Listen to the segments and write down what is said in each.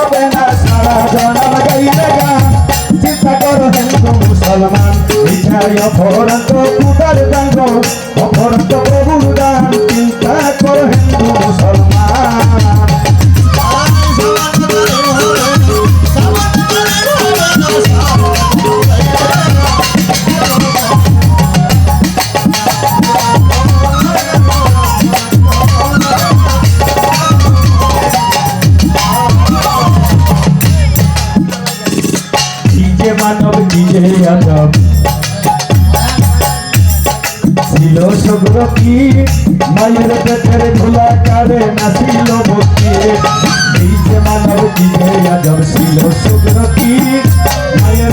হবে না সারা জনম গাইবে গান যে আজব। ছিল কি? মায়ের পেটের ধুলা কারে নাছিল ভক্তি এই যে মানব কি যে আজব। ছিল শুভ্র মায়ের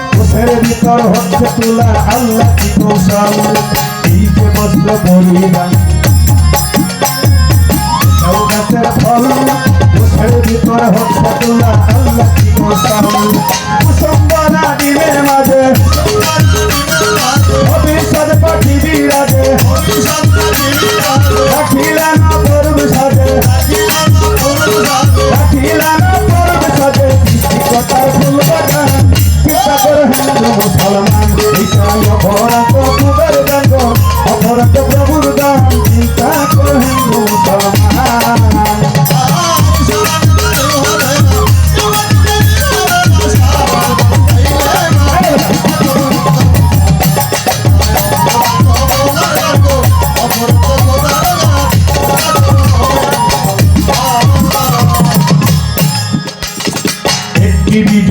কোষের ভিতর হচ্ছে তুলা, আল্লাহ কি কৌশল? এই বসল এটাও গাছের ফল মুখের ভিতর হচ্ছে তুলা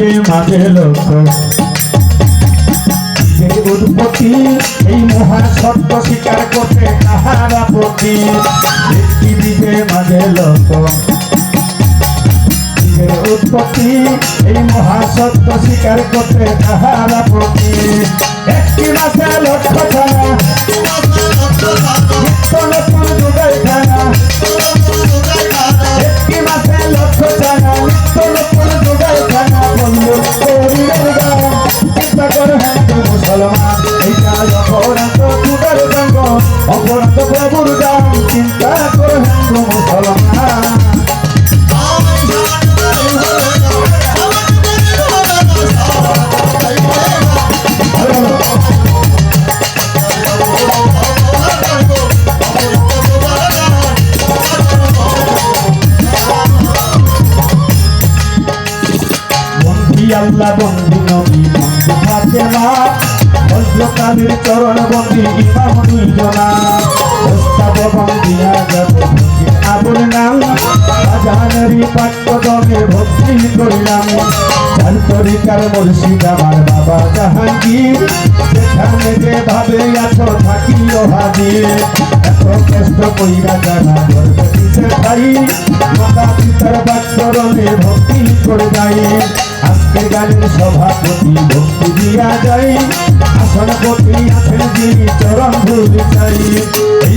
বীজের মাঝে লক্ষ্য উৎপত্তি, এই মহা সত্য স্বীকার করতে তাহারা প্রতি একটি বীজের মাঝে লক্ষ্য উৎপত্তি, এই মহা সত্য স্বীকার করতে তাহারা প্রতি একটি মাসে লক্ষ্য ছাড়া নতুন যুগের খানা অপরাধ প্রভুর গান, চিন্তা করে হিন্দু মুসলমান। আল্লাহ বন্ধু নবী বন্ধু ফাতেমা। বজ্রকালীর চরণ বন্দী ইমাম দুইজনা। বন্দিয়া যাব আবুল নাম বাজানেরই পাঠ্য দমে ভক্তি করিলাম। চার তরিকার মুর্শিদ আমার বাবা জাহাঙ্গীর, যেখানে যে ভাবে এত থাকিও হাজির। এত কষ্ট কইরা জানা গর্ব দিতে ভাই মাতা পিতার বাচ্চরণে ভক্তি করে যাই। আজকে গানের সভাপতি ভক্তি দিয়া যাই আসনপতি আছেন যিনি চরণ ভুল চাই। এই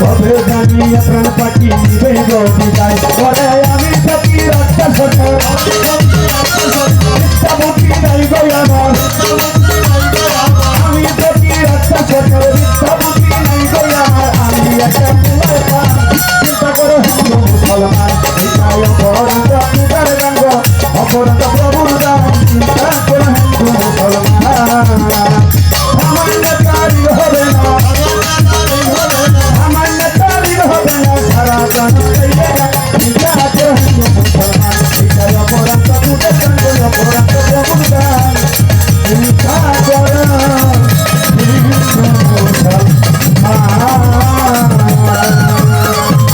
কবে জানিয়া প্রাণ পাখি দিবে গতি যায় করে আমি থাকি রাস্তা সরকার মিথ্যামুখী নাই গো আমার। আমি থাকি রাস্তা সরকার মিথ্যামুখী নাই গো আমার। আমি একটা চিন্তা করো, হিন্দু মুসলমান। এটাই অপরাধ পূজার গাঙ্গ অপরাধ প্রভুর দাম চিন্তা করো, হিন্দু মুসলমান। আমার নেতারি হবে